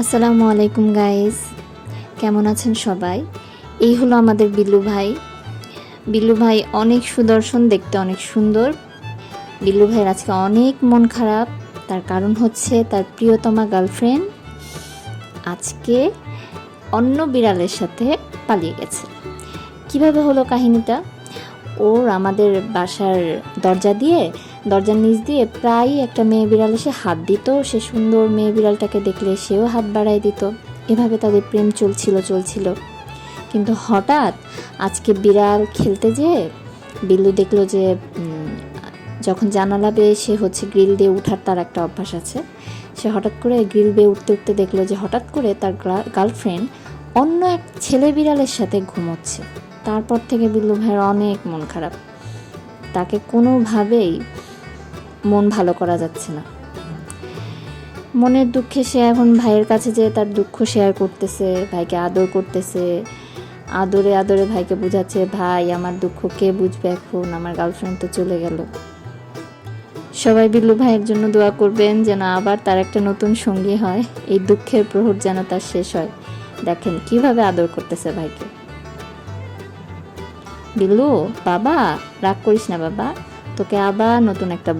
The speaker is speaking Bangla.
আসসালামু আলাইকুম গাইস কেমন আছেন সবাই? এই হলো আমাদের বিল্লু ভাই। বিল্লু ভাই, অনেক সুদর্শন, দেখতে অনেক সুন্দর। বিল্লু ভাইয়ের আজকে অনেক মন খারাপ। তার কারণ হচ্ছে তার প্রিয়তমা গার্লফ্রেন্ড আজকে অন্য বিড়ালের সাথে পালিয়ে গেছে। কীভাবে হলো কাহিনীটা? ওর আমাদের বাসার দরজা দিয়ে দরজার নিচ দিয়ে প্রায়ই একটা মেয়ে বিড়াল এসে হাত দিত। সে সুন্দর মেয়ে বিড়ালটাকে দেখলে সেও হাত বাড়ায় দিত। এভাবে তাদের প্রেম চলছিল চলছিল। কিন্তু হঠাৎ আজকে বিড়াল খেলতে যেয়ে বিল্লু দেখল যে যখন জানালা বেয়ে সে হচ্ছে গ্রিল দিয়ে উঠার তার একটা অভ্যাস আছে, সে হঠাৎ করে গ্রিল বেয়ে উঠতে উঠতে দেখল যে হঠাৎ করে তার গার্লফ্রেন্ড অন্য এক ছেলে বিড়ালের সাথে ঘুমোচ্ছে। তারপর থেকে বিল্লু ভাইয়ের অনেক মন খারাপ। তাকে কোনোভাবেই মন ভালো করা যাচ্ছে না। মনের দুঃখে সে এখন ভাইয়ের কাছে যেয়ে তার দুঃখ শেয়ার করতেছে, ভাইকে আদর করতেছে। আদরে আদরে ভাইকে বোঝাচ্ছে, ভাই, আমার দুঃখ কে বুঝবে এখন? আমার গার্লফ্রেন্ড তো চলে গেল। সবাই বিল্লু ভাইয়ের জন্য দোয়া করবেন যেন আবার তার একটা নতুন সঙ্গী হয়। এই দুঃখের প্রহর যেন তার শেষ হয়। দেখেন কীভাবে আদর করতেছে ভাইকে। বিল্লু, বাবা, রাগ করিস না বাবা। তোকে আবার নতুন একটা